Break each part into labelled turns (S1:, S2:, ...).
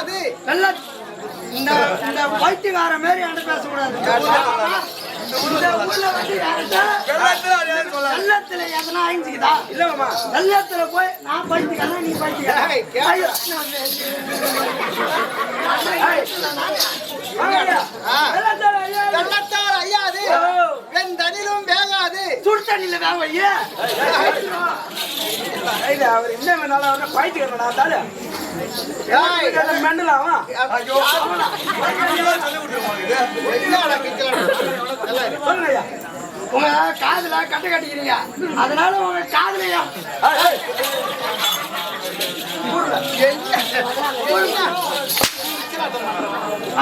S1: வெள்ள இந்த இந்த பைத்தியக்கார மாதிரி என்கிட்ட பேசக்கூடாது. இந்த ஊர்ல வந்து யார்கிட்ட வெள்ளத்துல எதனா அழிஞ்சுக்குதா?
S2: இல்லம்மா
S1: வெள்ளத்துல போய் நான் பைத்தியக்காரன் நீ பைத்தியக்காரன்? ஐயா.
S2: ஐயாது
S1: ஓ.
S2: வெந்தனிலும் வேகாது
S1: சுடு வேக வையே
S3: அவர் என்ன வேணாலும் அவனை பைத்தியம் தானே மெண்டலாமா
S2: ஐயோ, என்னடா
S1: உங்க காதுல கட்ட கட்டிக்கிறீங்க அதனால உங்க காதுலயா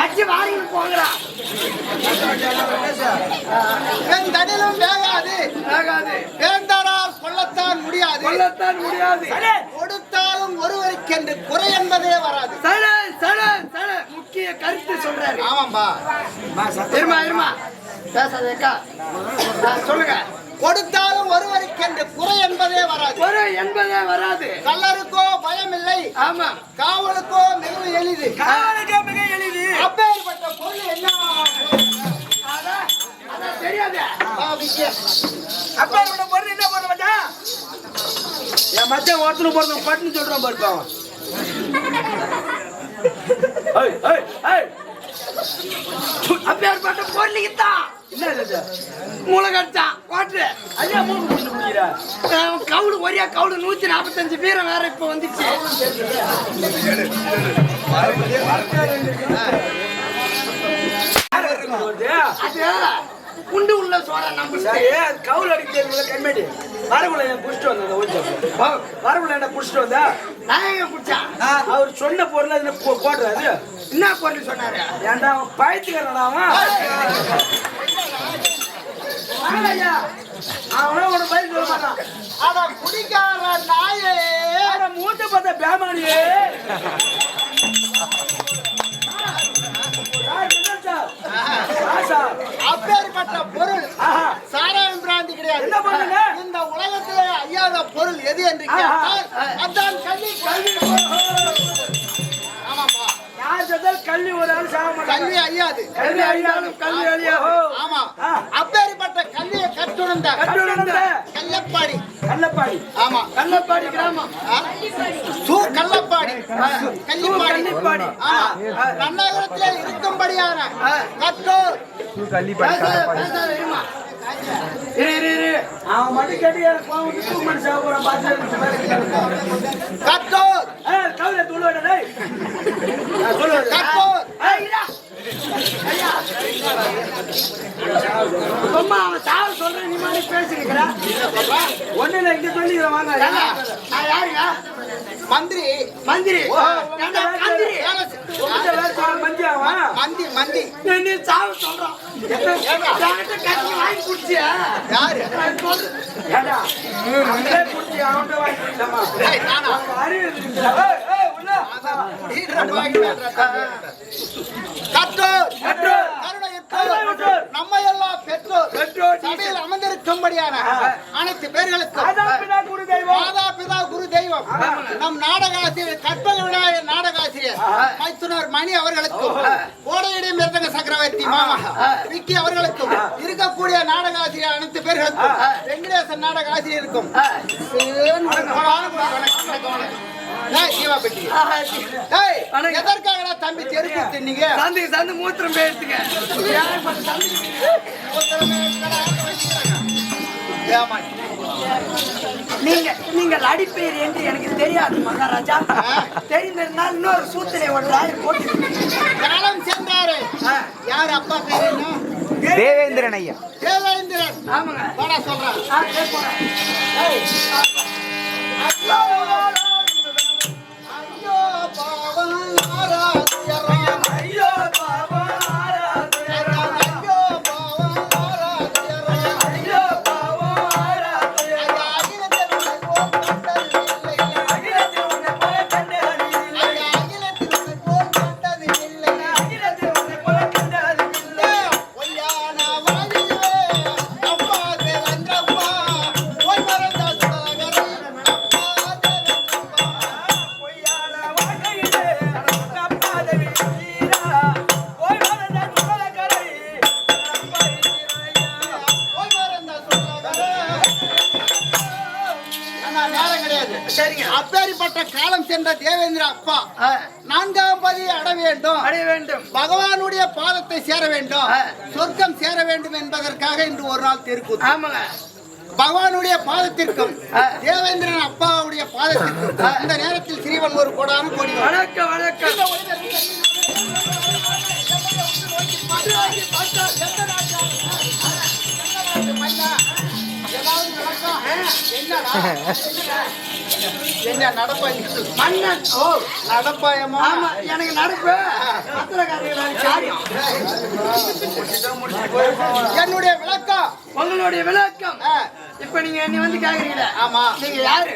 S1: அச்சு வாங்கிட்டு போங்கடா.
S2: வெந்தனிலும் வேகாது.
S1: ஆகாது
S2: வேந்தாரால் கொல்லத்தான் முடியாது.
S1: கொல்லத்தான் முடியாது.
S2: கொடுத்தாலும் ஒருவருக்கென்று குறை என்பதே வராது.
S1: சட சட சட முக்கிய கருத்து சொல்றாரு.
S2: ஆமாம்பா.
S1: இருமா இருமா. பேசாதேக்கா சொல்லுங்க.
S2: கொடுத்தாலும் ஒருவருக்கென்று குறை என்பதே வராது.
S1: ஒரு என்பதே வராது.
S2: கல்லருக்கோ பயமில்லை.
S1: ஆமா.
S2: காவலுக்கோ மிகவும் எளிது.
S1: காவலுக்கு மிக எளிது.
S2: அப்பேற்பட்ட பொருள் என்ன?
S1: தெரியாது.
S2: ஆ, விஷயம்.
S3: அப்பா இவனை பொண்ணு என்ன பண்ண மச்சான் என் மச்சான் ஒருத்தனை போறதும் பட்டுன்னு சொல்றான் பாருப்பா.
S1: அப்பேற்பட்ட பொருளிக்குத்தான்
S3: என்ன இது
S1: மூளை கடிச்சான் கோட்டு
S3: ஐயா
S1: கவுடு ஒரே கவுடு நூத்தி நாற்பத்தஞ்சு வீரம் வேற இப்ப வந்துச்சு. குண்டு உள்ள சோற நம்ம
S3: கவுல் அடிக்கிறது கண்மேடி என்ன புடிச்சிட்டு வந்தேன் வரக்குள்ள என்ன புடிச்சிட்டு வந்தா?
S1: நாயகம் குடிச்சான்
S3: அவர் சொன்ன பொருள் அதுல போடுறாரு
S1: என்ன பொருள் சொன்னாரு
S3: ஏன்டா அவன் பைத்துக்கிறான் அவன் வாங்கய்யா. அவனும் உன பதில் சொல்ல மாட்டான்
S2: அட குடிக்கார நாயே
S3: ஆனா மூத்த பார்த்த பேமானியே.
S2: அப்பேற்பட்ட பொருள். சாராயம் பிராந்தி கிடையாது? இந்த உலகத்திலே ஐயாத பொருள் எது என்று. கேட்டால் அதான் கல்வி
S3: ஒரு ஆள் சாக
S2: கல்வி ஐயாது
S3: கல்வி அழியாலும் கல்வி அழியாகும்
S2: ஆமா. அப்பேற்பட்ட கல்வியை கற்றுணர்ந்த
S3: கட்டுணர்ந்த
S2: கல்லப்பாடி
S3: கள்ளப்பாடி.
S2: ஆமா.
S1: கள்ளப்பாடி கிராமம்?
S2: சூ கள்ளப்பாடி. கள்ளிப்பாடி.
S3: கள்ளிப்பாடி.
S2: நன்னகரத்திலே இருக்கும்படியான கற்றோர்.
S1: பேசாத
S3: அவன் மட்டும் கேட்டு! எனக்கு கோவம் வந்து தூக்கு மாட்டி சாக போறான் பார்த்து
S2: கற்றோர்
S3: ஏய், கவிதை
S1: இருடா. ஐயா. சும்மா அவன் சாவு சொல்றேன் நீ மாதிரி பேசிருக்கிற
S3: ஒண்ணு இல்லை, இங்க சொல்லிக்கிறேன் வாங்க.
S1: யாருங்க?
S2: மந்திரி.
S1: மந்திரி. ஏண்டா, மந்திரி.
S2: வேலை
S1: வாங்கி குடிச்சியா?
S2: யாரு?
S3: குடிச்சு அவன்கிட்ட வாங்கி அறிவு.
S2: நம்மை எல்லாம் பெற்றோர்.
S3: பெற்றோர்
S2: சபையில் அமர்ந்திருக்கும்படியான அனைத்து பேர்களுக்கும்.
S3: மாதா, பிதா, குரு தெய்வம்.
S2: நம் நாடகாசிரியர் கற்பக விநாயகர் நாடகாசிரியர் மைத்துனர் மணி அவர்களுக்கும் கோடையடி மிருதங்க சக்கரவர்த்தி மாமா. விக்கி அவர்களுக்கும் இருக்கக்கூடிய நாடகாசிரியர் அனைத்து பேர்களுக்கும் வெங்கடேசன் ஏய்,
S1: வணக்கம்.
S2: எதற்காகடா தம்பி தெருக்கு தின்னீங்க
S1: சந்து சந்து மூத்திரம் போயிடுச்சுங்க
S2: ஏமா
S1: நீங்க நீங்கள் அடிப்பேர் என்று எனக்கு தெரியாது மகாராஜா. தெரிந்திருந்தால் இன்னொரு சூத்திரை ஒரு ராய் போட்டு
S2: காலம் சென்றாரு. யார் அப்பா
S4: தேவேந்திரன் ஐயா.
S2: தேவேந்திரன்.
S1: ஆமாங்க.
S2: சொல்றான் ஏகப்பட்ட காலம் சென்ற தேவேந்திர அப்பா நான்காம் பதி அட வேண்டும்.
S1: அடைய வேண்டும்.
S2: பகவானுடைய பாதத்தை சேர வேண்டும். சொர்க்கம் சேர வேண்டும் என்பதற்காக இன்று ஒரு நாள் தெருக்கூத்து.
S1: ஆமாங்க.
S2: பகவானுடைய பாதத்திற்கும். தேவேந்திரன் அப்பாவுடைய பாதத்திற்கும் இந்த நேரத்தில் சிறிவன் ஒரு கோடான கோடி
S1: வணக்கம். வணக்கம்
S2: என்ன நடப்பாய்
S1: மன்னன் ஓ
S2: நடப்பாயமா
S1: ஆமா எனக்கு நடப்பு.
S2: என்னுடைய விளக்கம்.
S1: உங்களுடைய விளக்கம். இப்ப நீங்க என்னை வந்து கேக்குறீங்களே?
S2: ஆமா.
S1: நீங்க யாரு?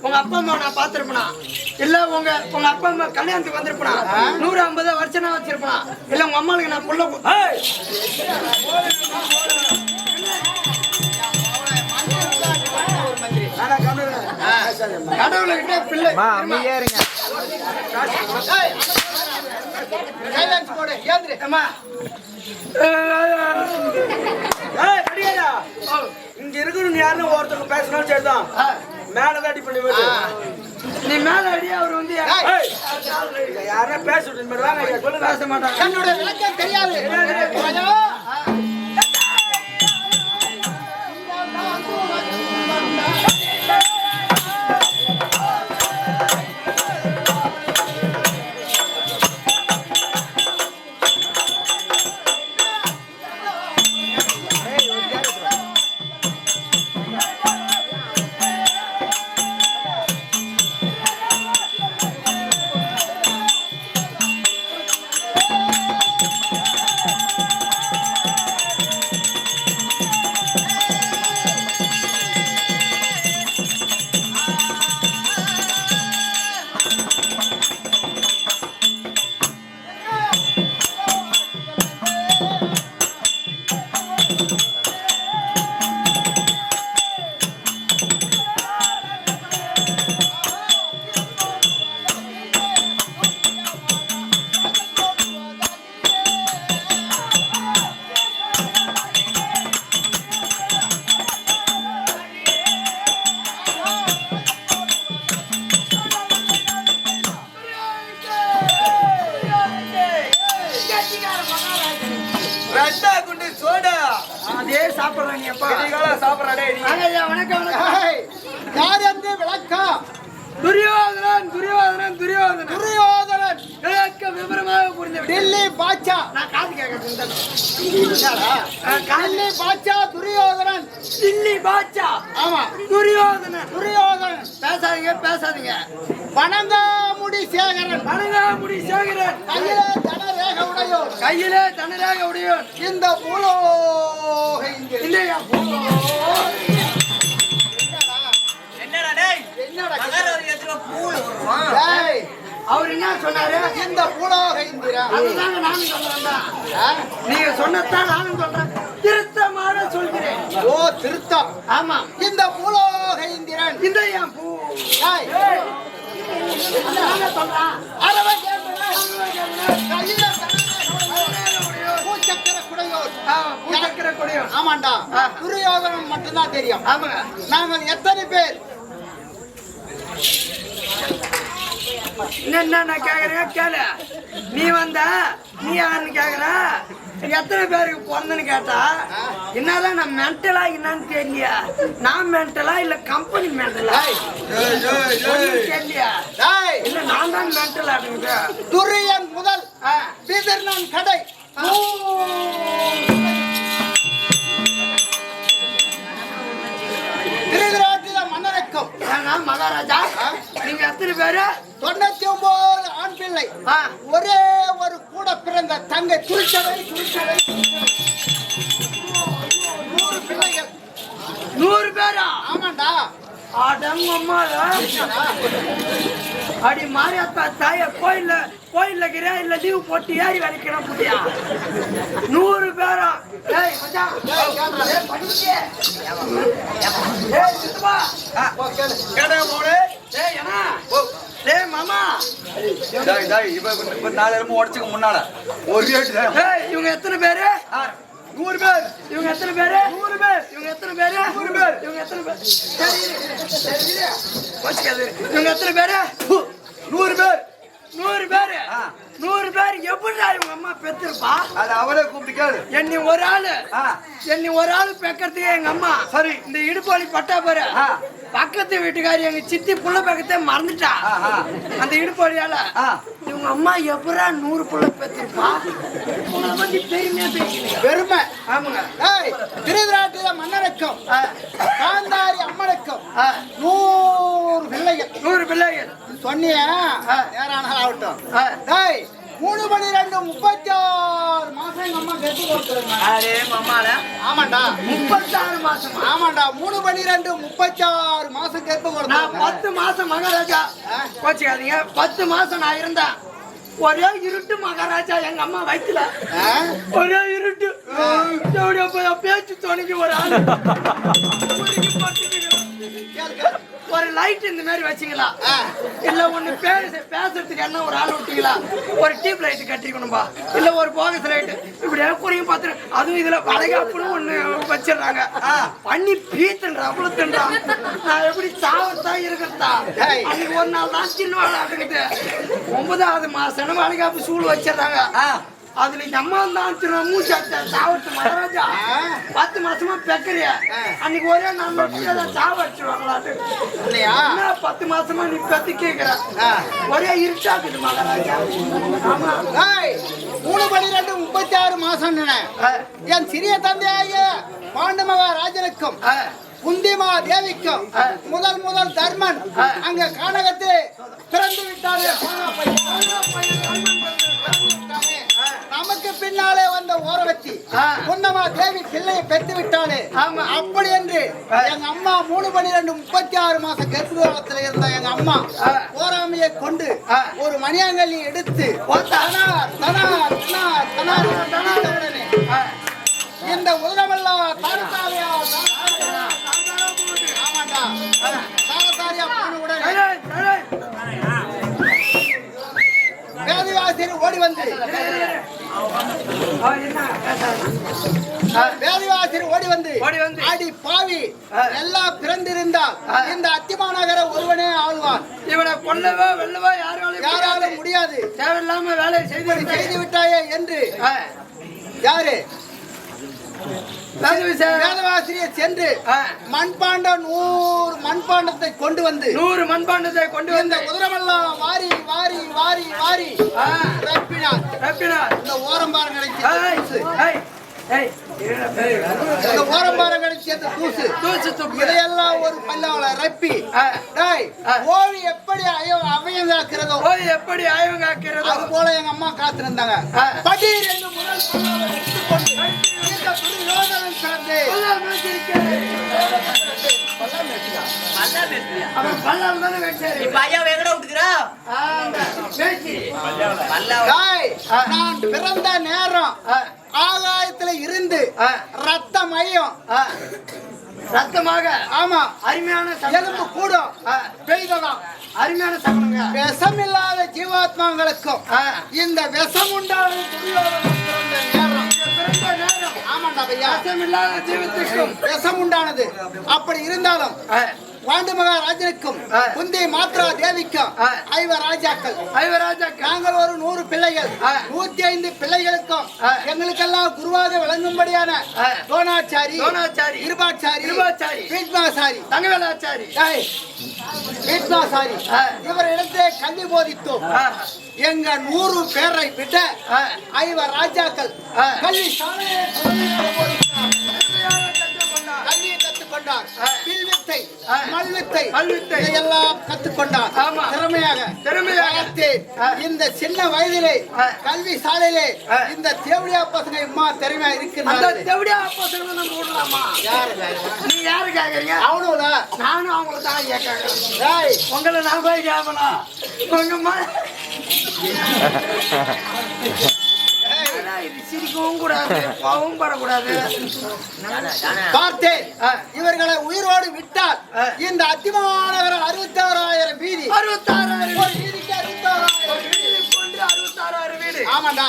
S1: உங்க அப்பா அம்மா நான் பாத்திருப்பனா இல்ல உங்க உங்க அப்பா அம்மா கல்யாணத்துக்கு வந்திருப்பனா? நூறு ஐம்பது வருஷம் வச்சிருப்பனா? இல்ல உங்க அம்மாளுக்கு நான் புள்ள! கடவுள்கிட்ட பிள்ளை.
S2: ஏய், silence போடு, ஏந்திரு.
S1: அம்மா.
S3: இங்க இருக்கணும் யாருன்னு ஒருத்தவங்க பேசினாலும் சரிதான். மேலதான் அடி பண்ணி.
S1: நீ மேல அடி அவர் வந்து
S2: ஏய்,
S3: ஏய், இங்க யாருன்னா பேச விட்டு இந்த மாதிரி வாங்க சொல்லுங்க
S1: பேச மாட்டாங்க.
S2: விளக்கம் தெரியாது.
S1: துரியோதனன் துரியோதனன் பேசாதீங்க பேசாதீங்க.
S2: வணங்காமுடி சேகரன்.
S1: வணங்காமுடி சேகரன்.
S2: கையில தனரேக உடையோர்.
S1: கையிலே தனராக உடையோன்
S2: இந்த இங்கே
S1: இல்லையா?
S3: என்னடா? டேய்?
S2: என்னடா?
S3: நகரத்துல பூல் வருவான்
S2: ஏய்,
S1: அவர் என்ன சொன்னாரு?
S2: இந்த பூலோக இந்திரா
S1: அதுதாங்க நானும் சொல்றேன்டா.
S2: ஆ?
S1: நீங்க சொன்னதான் நானும் சொல்றேன். திருத்தமாக சொல்கிறேன்.
S2: ஓ திருத்தம்.
S1: ஆமா.
S2: இந்த பூலோக இந்திரன்
S1: இந்த என் பூ. சொல்றேன்
S2: உடையோர், பூச்சக்கர குடையோர் ஆமாண்டா.
S1: ஆ.
S2: துரியோதனன் மட்டும்தான் தெரியும்.
S1: ஆமாங்க.
S2: நாங்கள் எத்தனை பேர்?
S1: என்ன நான் கேக்குறேன் கேளு. நீ வந்த நீ யாருன்னு கேக்குற? எத்தனை பேருக்கு பிறந்தன்னு கேட்டா என்னதான் நான் மென்டலா என்னன்னு தெரியலையா? நான் மென்டலா இல்ல கம்பெனி மென்டலா தெரியலையா?
S2: டேய்,
S1: இல்ல நான் தான் மென்டல்
S2: துரியன் முதல் பிதிர்னன் கடை. திருவிராட்டில
S1: ஏன்னா மகாராஜா. நீங்க எத்தனை பேரு?
S2: தொண்ணூத்தி ஒன்பது ஆண் பிள்ளை. ஒரே ஒரு கூட பிறந்த தங்கை துரிச்சவை துரிச்சவை நூறு பிள்ளைகள்.
S1: நூறு பேரா?
S2: ஆமாண்டா.
S1: அடி மாரியாத்தா தாய கோயில்ல கோயில்ல இருக்கிறியா இல்ல லீவ் போட்டு ஏறி வலிக்கணும் புரியா நூறு பேரா? இவங்க எத்தனை பேரு?
S3: நூறு பேர்
S1: இவங்க எத்தனை பேரு
S3: நூறு பேர்
S1: இவங்க எத்தனை பேரு
S3: நூறு பேர்.
S1: இவங்க எத்தனை பேர். வச்சுக்காது. இவங்க எத்தனை பேரு
S3: நூறு பேர்
S1: நூறு பேரு. நூறு பேர் எப்படிடா இவங்க அம்மா பெத்திருப்பா
S3: அது அவளே கூப்பிட்டு கேளு
S1: என்னை ஒரு ஆளு. என்னை ஒரு ஆளு பெக்கறதுக்கு எங்க அம்மா
S3: சரி.
S1: இந்த இடுப்பாளி பட்டா பாரு. பக்கத்து வீட்டுக்காரி எங்க சித்தி புள்ள பக்கத்தே மறந்துட்டா. அந்த இடுப்பாளியால
S3: ஆ.
S1: இவங்க அம்மா எப்படா நூறு புள்ள பெத்திருப்பா? உங்களை பத்தி பெருமையா பேசுறீங்க.
S2: பெருமை.
S1: ஆமாங்க.
S2: திருவிழாட்டில மன்னனுக்கும். காந்தாரி அம்மனுக்கும். நூறு பிள்ளைகள்.
S1: நூறு பிள்ளைகள்.
S2: சொன்னியா. நேரான ஆகட்டும். மூணு மணி ரெண்டு முப்பத்தி ஆறு மாசம் எங்க அம்மா கெட்டு கொடுத்துருங்க ஆமாண்டா.
S1: முப்பத்தாறு மாசமா.
S2: ஆமாண்டா. மூணு மணி ரெண்டு முப்பத்தி ஆறு மாசம் கெட்டு
S1: நான்
S2: கொடுத்தாங்க
S1: பத்து மாசம் மகாராஜா. கோச்சிக்காதீங்க பத்து மாசம் நான் இருந்தேன். ஒரே இருட்டு மகாராஜா எங்க அம்மா வயித்துல.
S2: ஆ?
S1: ஒரே இருட்டு. பேச்சு துணைக்கு ஒரு ஆள். ஒரு லைட் இந்த மாதிரி வச்சீங்களா. இல்ல ஒண்ணு பேச பேசுறதுக்கு என்ன ஒரு ஆள் விட்டீங்களா? ஒரு டியூப் லைட் கட்டிக்கணும்பா. இல்ல ஒரு போகஸ் லைட் இப்படியே குறியும் பார்த்து அதுவும் இதுல வளைகாப்புன்னு ஒண்ணு வச்சிடுறாங்க. பண்ணி பீத்துன்றா அவ்வளோத்துன்றா நான் எப்படி சாவத்தா இருக்கிறதா. அன்னைக்கு ஒரு நாள் தான் சின்ன வேலை ஆட்டுக்கிட்டு ஒன்பதாவது மாசம் வளைகாப்பு சூடு வச்சிடுறாங்க. அதுல அம்மா தான் திரு மூச்சு சாவட்டு மகாராஜா. பத்து மாசமா பெக்கறிய. அன்னைக்கு ஒரே நாள் மட்டும் சாவடிச்சுவாங்களாட்டு
S2: இல்லையா
S1: என்ன பத்து மாசமா நீ பத்தி கேக்குற. ஒரே இருட்டாக்குது மகாராஜா ஆமா
S2: மூணு மணி ரெண்டு முப்பத்தி ஆறு மாசம். என் சிறிய தந்தையாகிய பாண்டமகா ராஜனுக்கும்
S1: ஆ.
S2: குந்திமா தேவிக்கும். முதல் முதல் தர்மன். அங்க கானகத்தை பிறந்து விட்டாரு நமக்கு பின்னாலே வந்த
S1: ஆ.
S2: குந்தமா தேவி பிள்ளையை பெற்று விட்டாளே
S1: ஆமா.
S2: அப்படி என்று. எங்க அம்மா மூணு பன்னிரெண்டு முப்பத்தி ஆறு மாசம் கர்ப்பிணி காலத்துல இருந்த எங்க அம்மா. ஓராமையை கொண்டு. ஒரு மணியாங்கல்லி எடுத்து. தனார் தனார் தனார் தனார் தனார் உடனே. இந்த உலகமெல்லாம் தாரதாரியா ஆமாண்டா தாரதாரியா போன உடனே வேதிவாசியர் ஓடி வந்து. வேதிவாசியர் ஓடி வந்து.
S1: ஓடி வந்து.
S2: அடி பாவி. எல்லாம் பிறந்திருந்தால். இந்த அத்திமா நகர ஒருவனே ஆழ்வான்.
S1: இவனை கொல்லவோ வெல்லவோ யாராலும்
S2: யாராலும் முடியாது.
S1: தேவையில்லாம
S2: இப்படி
S1: செய்து
S2: செய்து விட்டாயே என்று. யாரு? வேதவாசிரியர் சென்று
S1: ஆ.
S2: மண்பாண்டம் நூறு மண்பாண்டத்தை கொண்டு வந்து
S1: நூறு மண்பாண்டத்தை கொண்டு வந்து
S2: குதிரமெல்லாம் வாரி வாரி வாரி வாரி. ரப்பினார்
S1: ரப்பினார்.
S2: இந்த ஓரம்பாரம்
S1: ஏய்,
S2: கிடைச்சி
S1: ஏய், ஏய், இருடா, பேரு.
S2: இந்த ஓரம்பாரம் கிடைச்சி அந்த தூசு
S1: தூசு.
S2: இதையெல்லாம் ஒரு பல்லவள ரப்பி. டேய். ஓவி எப்படி அவயம் காக்கிறதோ
S1: போய் எப்படி ஆய்வு காக்கிறதோ
S2: அது போல எங்க அம்மா காத்திருந்தாங்க என்று முதல் எடுத்துக்கொண்டு பிறந்து
S1: பல்லால் மேய்ச்சிருக்கேன். அவன் பல்லால் தானே மேய்ச்சாரு.
S4: பையன் எங்கட விட்டுக்கிறா
S1: ஆ, அந்த மேய்ச்சி.
S2: டேய், நான் பிறந்த நேரம் ஆகாயத்துல இருந்து
S1: ஆ,
S2: ரத்தமயம்
S1: ஆ. ரத்தமாக
S2: ஆமா
S1: அருமையான
S2: எலும்பு. கூடும்
S1: ஆ,
S2: பெய்ததாம்
S1: அருமையான சகுனங்க
S2: விஷமில்லாத ஜீவாத்மாங்களுக்கும்
S1: ஆ.
S2: இந்த விஷம் உண்டான நேரம் ஆமாண்டா பையா.
S1: ரசமில்லாத ஜீவத்துக்கும்
S2: விஷம் உண்டானது அப்படி இருந்தாலும் பாண்டு மகாராஜனுக்கும். குந்தி மாத்ரா தேவிக்கும்
S1: ஆ.
S2: ஐவ ராஜாக்கள்
S1: ஐவராஜாக்கள்.
S2: நாங்கள் ஒரு நூறு பிள்ளைகள். நூத்தி ஐந்து பிள்ளைகளுக்கும். எங்களுக்கெல்லாம் குருவாக விளங்கும்படியான. தோணாச்சாரி
S1: தோணாச்சாரி,
S2: இருபாச்சாரி
S1: இருபாச்சாரி,
S2: பீஷ்மாசாரி
S1: தங்கவேலாச்சாரி.
S2: பீஷ்மாசாரி. இவரிடத்தே கல்வி போதித்தோம் எங்க நூறு பேரை விட. ஐவர் ராஜாக்கள். கல்வி சாலையை
S1: கற்றுக்கொண்டார்.
S2: வில்வித்தை. மல்வித்தை
S1: மல்வித்தை.
S2: இதையெல்லாம் கற்றுக்கொண்டார். திறமையாக
S1: திறமையாக.
S2: இந்த சின்ன வயதிலே. கல்வி சாலையிலே. இந்த தேவடியா பசங்க இம்மா திறமையா இருக்கிறாங்க
S1: தேவடியா பசங்களை நம்ம விடலாமா? நீ யாரு கேக்குறீங்க?
S2: அவனுல
S1: நானும் அவங்கள தான்.
S2: டேய்,
S1: உங்களை நான் போய் கேட்பேனா? உங்க சிரிக்கவும் கூடாது படக்கூடாது.
S2: பார்த்தேன்
S1: ஆ.
S2: இவர்களை உயிரோடு விட்டால். இந்த அத்திமாநகரம் அறுபத்தாறாயிரம் வீதி.
S1: அறுபத்தாறாயிரம்
S2: ஒரு வீதிக்கு அறுபத்தாறாயிரம்
S1: வீடு கொண்டு அறுபத்தாறாயிரம் வீடு.
S2: ஆமாண்டா.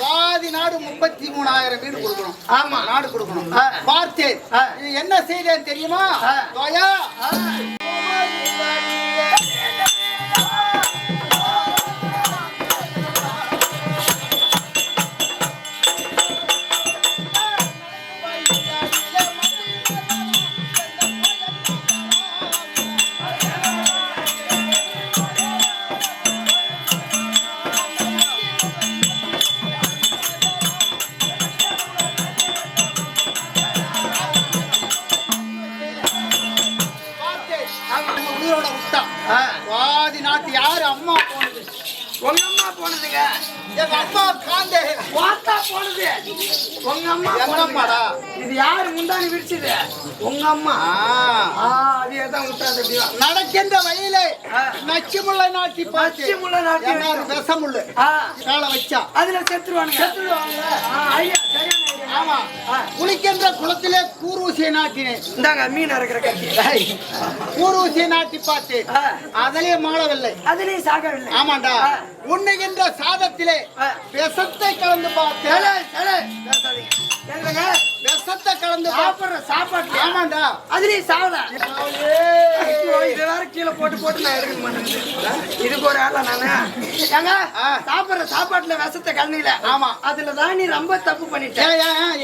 S2: பாதி நாடு முப்பத்தி மூணாயிரம் வீடு கொடுக்கணும்.
S1: ஆமா.
S2: நாடு கொடுக்கணும். பார்த்தேன் என்ன செய்தேன் தெரியுமா? யாரு அம்மா போனது?
S1: உங்க அம்மா போனதுங்க.
S2: எங்க அம்மா காந்தே
S1: வாத்தா போனது. உங்க அம்மா.
S2: அம்மாடா?
S1: இது யாரு முந்தானி விரிச்சது? உங்க அம்மா. அதே தான் விட்டாது
S2: நடக்கின்ற வழியிலே
S1: ஆ.
S2: நச்சு முல்லை நாட்டி பார்த்து
S1: நச்சு முல்லை நாட்டி
S2: விஷமுள்ளு காலை வச்சா.
S1: அதுல செத்துருவானுங்க. செத்துருவாங்க ஐயா சரியான.
S2: ஆமா. குளிக்கின்ற குளத்திலே கூரூசியை நாட்டினேன்.
S1: இந்தாங்க மீன் அறுக்கிற கட்டி
S2: கூரூசியை நாட்டி பார்த்து. அதிலே மாளவில்லை
S1: அதுலயும் சாகவில்லை.
S2: ஆமாண்டா. உண்ணுகின்ற சாதத்திலே. விஷத்தை கலந்து பார்த்து விஷத்தை கலந்து
S1: சாப்பிடுற சாப்பாட்டுல
S2: ஆமாண்டா.
S1: அதுலயும் சாவல. இதை வேற கீழே போட்டு போட்டு நான் எடுக்க மாட்டேன் இதுக்கு ஒரு ஆளா நானு? ஏங்க. சாப்பிடுற சாப்பாட்டுல விஷத்தை கலந்துக்கல.
S2: ஆமா.
S1: அதுல தான் நீ ரொம்ப தப்பு பண்ணிட்ட.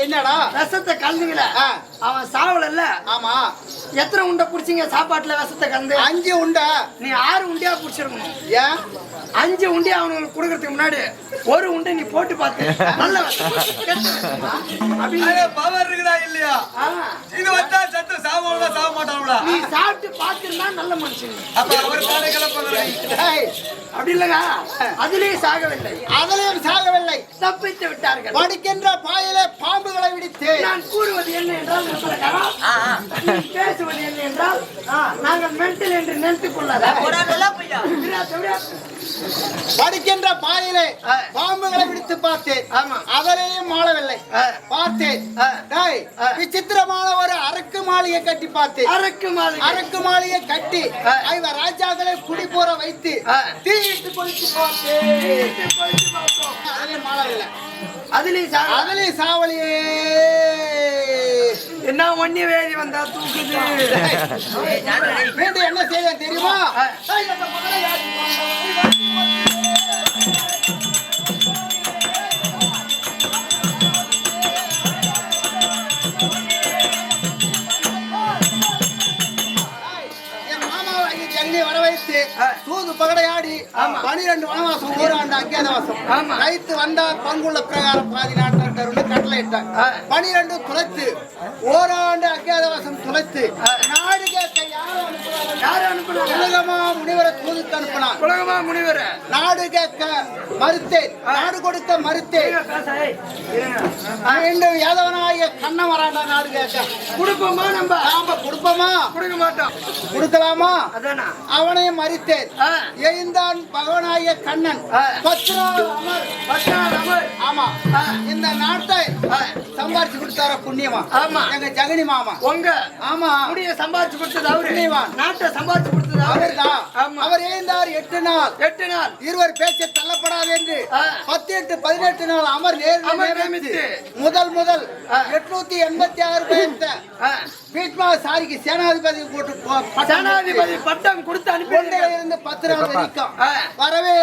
S2: என்னடா?
S1: விஷத்தை கலந்துக்கல. அவன் சாவலல்ல.
S2: ஆமா.
S1: எத்தனை உண்டை புடிச்சீங்க சாப்பாட்டுல விஷத்தை கலந்து?
S2: அஞ்சு உண்டா.
S1: நீ ஆறு உண்டியா புடிச்சிருக்கணும்.
S2: ஏன்?
S1: அஞ்சு உண்டி அவனுக்கு கொடுக்கறதுக்கு முன்னாடி ஒரு உண்டை நீ போட்டு பார்த்து நல்ல? அப்படின்னு
S3: இருக்குதா இல்லையா. இது வந்தா சத்து சாவாங்களா சாக மாட்டாங்களா
S1: நீ சாப்பிட்டு பார்த்திருந்தா நல்ல மனுஷன்.
S3: அப்ப அவர் கிளப்பதில்லை
S1: அப்படி இல்லைங்க அதுலயும் சாகவில்லை.
S2: அதிலையும் சாகவில்லை.
S1: தப்பித்து விட்டார்கள்.
S2: படிக்கின்ற பாயிலே பாம்புகளை விடுத்து
S1: நான் கூறுவது என்ன என்றால் பேசுவது என்ன என்றால் நாங்கள் மென்டல் என்று நினைத்துக் கொள்ளாத.
S2: படிக்கின்ற பாயிலே. பாம்புகளை விடுத்து பார்த்தேன்
S1: ஆமா.
S2: அதிலேயும் மாளவில்லை. பார்த்தேன். விசித்திரமான ஒரு அரக்கு மாளிகை கட்டி பார்த்தேன்
S1: அரக்கு மாளிகை.
S2: அரக்கு மாளிகை கட்டி. ஐவர் ராஜாக்களை குடி போற வைத்து. தீயிட்டு கொளுத்தி பார்த்தேன். அதிலையும் மாளவில்லை
S1: அதிலையும்
S2: சாவலியே
S1: என்ன ஒண்ணி வேதி வந்தா தூக்குது
S2: என்ன செய்ய தெரியுமா. தூது பகடையாடி. பனிரெண்டு வனவாசம் ஓராண்டு அஜ்ஞாதவாசம்
S1: ஆமா.
S2: கைத்து வந்தார் பங்குள்ள பிரகாரம் பாதி நாட்டார் கட்டளை இட்டார்
S1: ஆ.
S2: பனிரெண்டு துளைத்து ஓராண்டு அஜ்ஞாதவாசம் துளைத்து. நாடு கேட்க யார்
S1: அனுப்புனாங்க
S2: உலகமா முனிவரை தூதுக்கு அனுப்பினார்.
S1: உலகமா முனிவர்?
S2: நாடு கேட்க மறுத்தேன். நாடு கொடுக்க மறுத்தேன். மீண்டும் யாதவனாகிய கண்ணன் வராண்டா நாடு கேட்க.
S1: கொடுப்போமா நம்ம?
S2: நாம கொடுப்போமா?
S1: கொடுக்க மாட்டோம்.
S2: கொடுக்கலாமா? அவனையும் மறித்தேன்.
S1: ஆ.
S2: எழுந்தான் பகவனாகிய கண்ணன். பத்து நாள் அமர்.
S1: நம்ம
S2: ஆமா. இந்த நாட்டை. சம்பாரிச்சு கொடுத்தார புண்ணியமா
S1: ஆமா.
S2: எங்க ஜெகனி மாமா
S1: உங்க
S2: ஆமா
S1: முடிய சம்பாதிச்சு கொடுத்தது அவரு. நாட்டை சம்பாதிச்சு கொடுத்தது அவரு ஆமா
S2: அவர் எழுந்தார் எட்டு நாள்
S1: எட்டு நாள்
S2: இருவர் பேச்ச தள்ளப்படாது என்று. பத்து எட்டு பதினெட்டு நாள் அமர் நேர்
S1: அமர்
S2: நியமித்து
S1: நியமித்து.
S2: முதல் முதல். எட்நூத்தி எண்பத்தி ஆறு
S1: ஆ.
S2: பீஷ்மா சாரிக்கு சேனாதிபதி போட்டு போ- பட்டம்
S1: கொடுத்து அனுப்பி
S2: இருந்து பத்து நாள் வரைக்கும். வரவே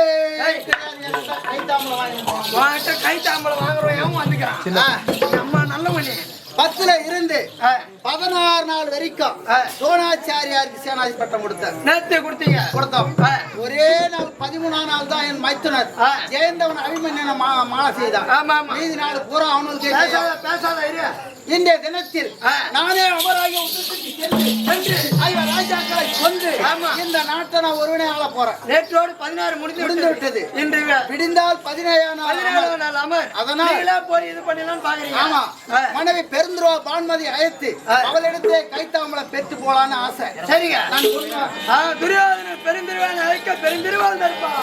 S1: கை வந்துக்கிறான் நல்ல மணி
S2: பத்துல இருந்து. பதினாறு நாள் வரைக்கும். துரோணாச்சாரியாருக்கு சேனாதி பட்டம் கொடுத்தார்.
S1: நேத்து கொடுத்தீங்க.
S2: கொடுத்தோம். ஒரே நாள் பதிமூணாம் நாள் தான் என் மைத்துனர். ஜெயந்தவன் அபிமன்யனை மா மாலை செய்தான்
S1: ஆமா ஆமா
S2: மீதி நாள் பூரா அவனுக்கு
S1: பேசாத பேசாத இரு.
S2: இன்றைய தினத்தில். நானே அமராக சென்று ஐவர் ராஜாக்களை கொன்று
S1: ஆமா.
S2: இந்த நாட்டை நான் ஒருவனே ஆள போறேன்
S1: நேற்றோடு பதினாறு முடிந்து
S2: முடிந்து விட்டது.
S1: இன்று
S2: விடிந்தால் பதினேழாம் நாள் அமர். அதனால்
S1: போய் இது பண்ணலாம்னு பாக்குறீங்க
S2: ஆமா. மனைவி பெருந்துருவா பான்மதி அழைத்து. அவளிடத்தே கைத்தாமலை பெற்று போலான்னு ஆசை
S1: சரிங்க
S2: நான் சொல்லுவேன்
S1: ஆ, துரியோதனன் பெருந்திருவான் அழைக்க பெருந்திருவான் இருப்பான்